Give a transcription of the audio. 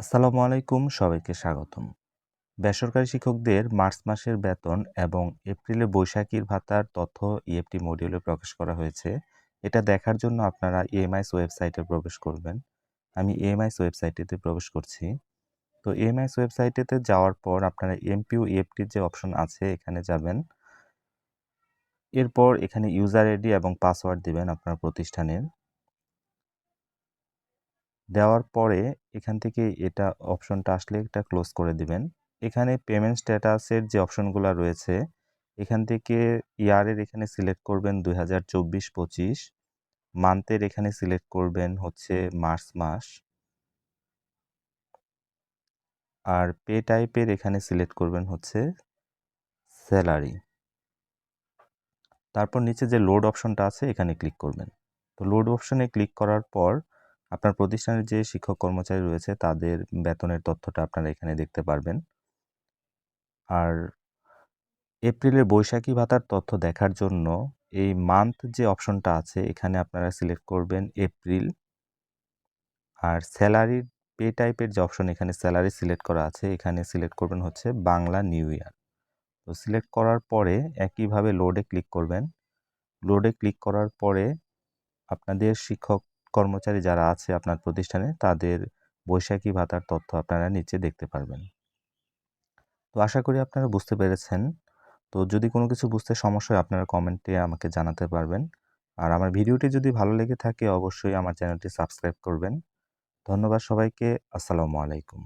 আসসালামু আলাইকুম, সবাইকে স্বাগতম। বেসরকারি শিক্ষকদের মার্চ মাসের বেতন এবং এপ্রিলে বৈশাখীর ভাতার তথ্য ইএফটি মডিউলে প্রকাশ করা হয়েছে। এটা দেখার জন্য আপনারা ইএমআইস ওয়েবসাইটে প্রবেশ করবেন। আমি ইএমআইস ওয়েবসাইটেতে প্রবেশ করছি। তো ইএমআইস ওয়েবসাইটেতে যাওয়ার পর আপনারা এমপিউ ইএফটির যে অপশন আছে, এখানে যাবেন। এরপর এখানে ইউজার আইডি এবং পাসওয়ার্ড দিবেন আপনার প্রতিষ্ঠানের। দেওয়ার পরে এখান থেকে এটা অপশনটা আসলে এটা ক্লোজ করে দিবেন। এখানে পেমেন্ট স্ট্যাটাসের যে অপশনগুলো রয়েছে, এখান থেকে ইয়ারের এখানে সিলেক্ট করবেন দুই হাজার চব্বিশ পঁচিশ মান্থের এখানে সিলেক্ট করবেন হচ্ছে মার্চ মাস। আর পে টাইপের এখানে সিলেক্ট করবেন হচ্ছে স্যালারি তারপর নিচে যে লোড অপশনটা আছে, এখানে ক্লিক করবেন। তো লোড অপশনে ক্লিক করার পর আপনার প্রতিষ্ঠানের যে শিক্ষক কর্মচারী রয়েছে, তাদের বেতনের তথ্যটা আপনারা এখানে দেখতে পারবেন। আর এপ্রিলের বৈশাখী ভাতার তথ্য দেখার জন্য এই মান্থ যে অপশনটা আছে, এখানে আপনারা সিলেক্ট করবেন এপ্রিল আর স্যালারির পে টাইপের যে অপশন এখানে স্যালারি সিলেক্ট করা আছে। এখানে সিলেক্ট করবেন হচ্ছে বাংলা নিউ ইয়ার তো সিলেক্ট করার পরে একইভাবে লোডে ক্লিক করবেন। লোডে ক্লিক করার পরে আপনাদের শিক্ষক কর্মচারী যারা আছে আপনার প্রতিষ্ঠানে, তাদের বৈশাখী ভাতার তথ্য আপনারা নিচে দেখতে পারবেন। তো আশা করি আপনারা বুঝতে পেরেছেন। তো যদি কোনো কিছু বুঝতে সমস্যা হয়, আপনারা কমেন্টে আমাকে জানাতে পারবেন। আর আমার ভিডিওটি যদি ভালো লেগে থাকে, অবশ্যই আমার চ্যানেলটি সাবস্ক্রাইব করবেন। ধন্যবাদ সবাইকে। আসসালামু আলাইকুম।